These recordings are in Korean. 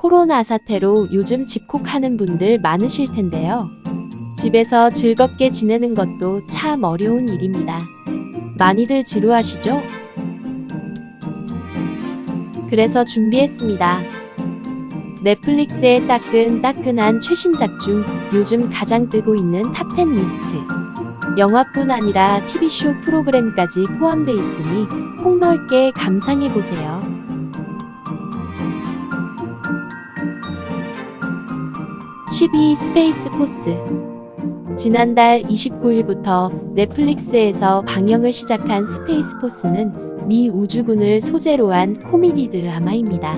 코로나 사태로 요즘 집콕하는 분들 많으실 텐데요. 집에서 즐겁게 지내는 것도 참 어려운 일입니다. 많이들 지루하시죠? 그래서 준비했습니다. 넷플릭스의 따끈따끈한 최신작 중 요즘 가장 뜨고 있는 탑10 리스트. 영화뿐 아니라 TV쇼 프로그램까지 포함되어 있으니 폭 넓게 감상해보세요. 12 스페이스 포스. 지난달 29일부터 넷플릭스에서 방영을 시작한 스페이스 포스는 미 우주군을 소재로 한 코미디 드라마입니다.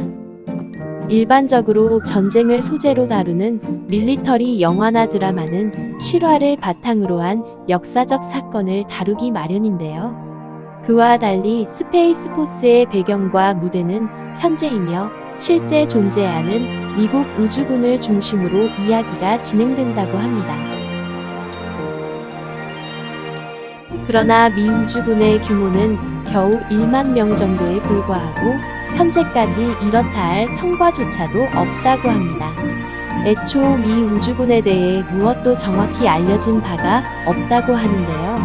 일반적으로 전쟁을 소재로 다루는 밀리터리 영화나 드라마는 실화를 바탕으로 한 역사적 사건을 다루기 마련인데요. 그와 달리 스페이스 포스의 배경과 무대는 현재이며 실제 존재하는 미국 우주군을 중심으로 이야기가 진행된다고 합니다. 그러나 미 우주군의 규모는 겨우 1만 명 정도에 불과하고 현재까지 이렇다 할 성과조차도 없다고 합니다. 애초 미 우주군에 대해 무엇도 정확히 알려진 바가 없다고 하는데요.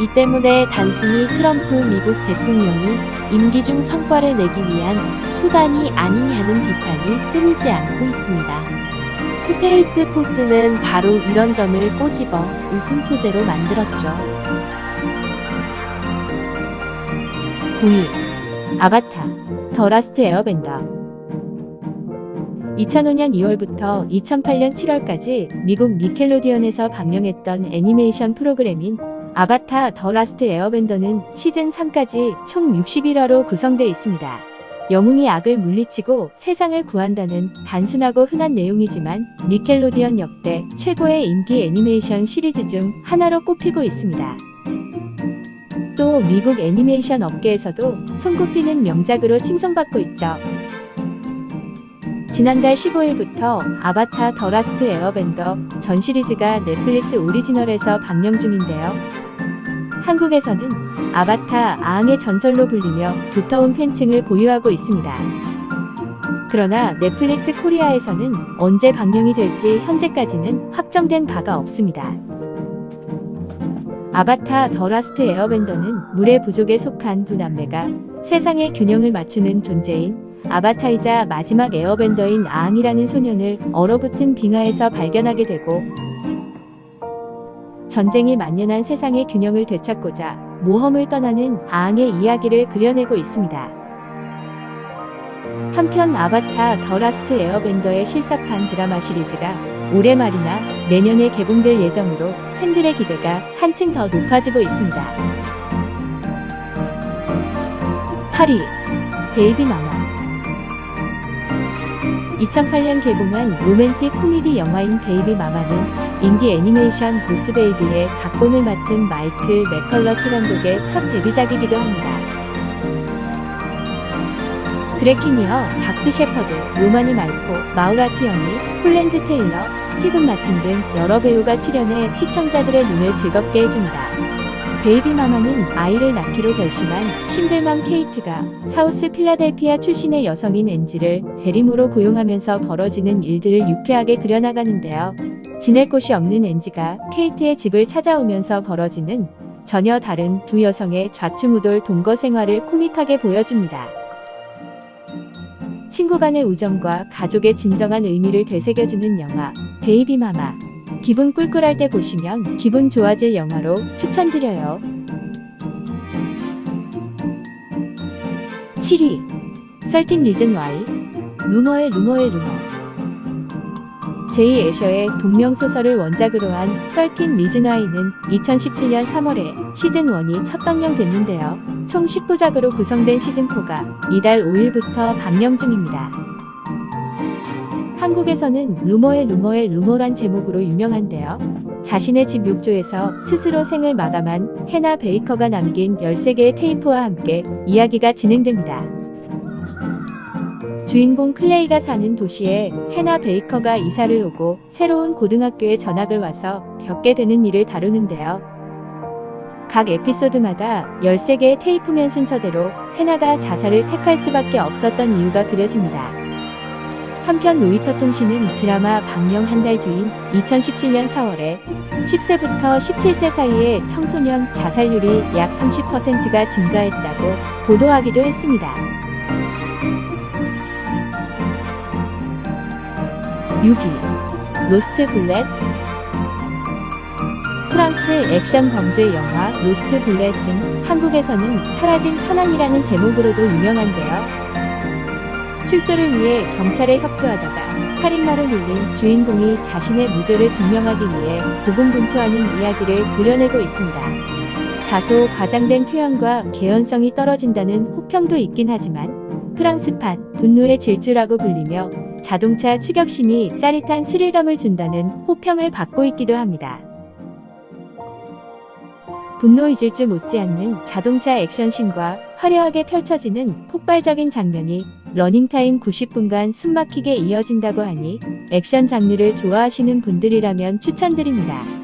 이 때문에 단순히 트럼프 미국 대통령이 임기 중 성과를 내기 위한 수단이 아니냐는 비판이 끊이지 않고 있습니다. 스페이스 포스는 바로 이런 점을 꼬집어 웃음 소재로 만들었죠. 9위 아바타 더 라스트 에어밴더 2005년 2월부터 2008년 7월까지 미국 니켈로디언에서 방영했던 애니메이션 프로그램인 아바타 더 라스트 에어밴더는 시즌 3까지 총 61화로 구성되어 있습니다. 영웅이 악을 물리치고 세상을 구한다는 단순하고 흔한 내용이지만 니켈로디언 역대 최고의 인기 애니메이션 시리즈 중 하나로 꼽히고 있습니다. 또 미국 애니메이션 업계에서도 손꼽히는 명작으로 칭송받고 있죠. 지난달 15일부터 아바타 더 라스트 에어밴더 전 시리즈가 넷플릭스 오리지널에서 방영 중인데요. 한국에서는 아바타 아앙의 전설로 불리며 두터운 팬층을 보유하고 있습니다. 그러나 넷플릭스 코리아에서는 언제 방영이 될지 현재까지는 확정된 바가 없습니다. 아바타 더 라스트 에어밴더는 물의 부족에 속한 두 남매가 세상의 균형을 맞추는 존재인 아바타이자 마지막 에어밴더인 아앙이라는 소년을 얼어붙은 빙하에서 발견하게 되고 전쟁이 만연한 세상의 균형을 되찾고자 모험을 떠나는 아앙의 이야기를 그려내고 있습니다. 한편 아바타 더 라스트 에어밴더의 실사판 드라마 시리즈가 올해 말이나 내년에 개봉될 예정으로 팬들의 기대가 한층 더 높아지고 있습니다. 8위 베이비 마마 2008년 개봉한 로맨틱 코미디 영화인 베이비 마마는 인기 애니메이션 보스 베이비의 각본을 맡은 마이클 맥컬러스 감독의 첫 데뷔작이기도 합니다. 그레키니어, 박스 셰퍼드, 로마니 말코, 마우라트 영리, 폴랜드 테일러, 스티븐 마틴 등 여러 배우가 출연해 시청자들의 눈을 즐겁게 해줍니다. 베이비 마마는 아이를 낳기로 결심한 싱글맘 케이트가 사우스 필라델피아 출신의 여성인 엔지를 대림으로 고용하면서 벌어지는 일들을 유쾌하게 그려나가는데요. 지낼 곳이 없는 엔지가 케이트의 집을 찾아오면서 벌어지는 전혀 다른 두 여성의 좌충우돌 동거 생활을 코믹하게 보여줍니다. 친구 간의 우정과 가족의 진정한 의미를 되새겨주는 영화 베이비 마마 기분 꿀꿀할 때 보시면 기분 좋아질 영화로 추천드려요. 7위 설틴 리즌 Y 루머의 루머의 루머 제이 애셔의 동명소설을 원작으로 한 리즌 Y는 2017년 3월에 시즌1이 첫 방영됐는데요. 총 19작으로 구성된 시즌4가 이달 5일부터 방영 중입니다. 한국에서는 루머의 루머의 루머란 제목으로 유명한데요. 자신의 집 욕조에서 스스로 생을 마감한 해나 베이커가 남긴 13개의 테이프와 함께 이야기가 진행됩니다. 주인공 클레이가 사는 도시에 해나 베이커가 이사를 오고 새로운 고등학교에 전학을 와서 겪게 되는 일을 다루는데요. 각 에피소드마다 13개의 테이프면 순서대로 해나가 자살을 택할 수밖에 없었던 이유가 그려집니다. 한편 로이터 통신은 드라마 방영 한 달 뒤인 2017년 4월에 10세부터 17세 사이의 청소년 자살률이 약 30%가 증가했다고 보도하기도 했습니다. 6위 로스트 블렛 프랑스 액션 범죄 영화 로스트 블렛은 한국에서는 사라진 선언이라는 제목으로도 유명한데요. 출소를 위해 경찰에 협조하다가 살인마로 눌린 주인공이 자신의 무죄를 증명하기 위해 고군분투하는 이야기를 그려내고 있습니다. 다소 과장된 표현과 개연성이 떨어진다는 호평도 있긴 하지만 프랑스판 분노의 질주라고 불리며 자동차 추격신이 짜릿한 스릴감을 준다는 호평을 받고 있기도 합니다. 분노의 질주 못지않는 자동차 액션신과 화려하게 펼쳐지는 폭발적인 장면이 러닝타임 90분간 숨막히게 이어진다고 하니 액션 장르를 좋아하시는 분들이라면 추천드립니다.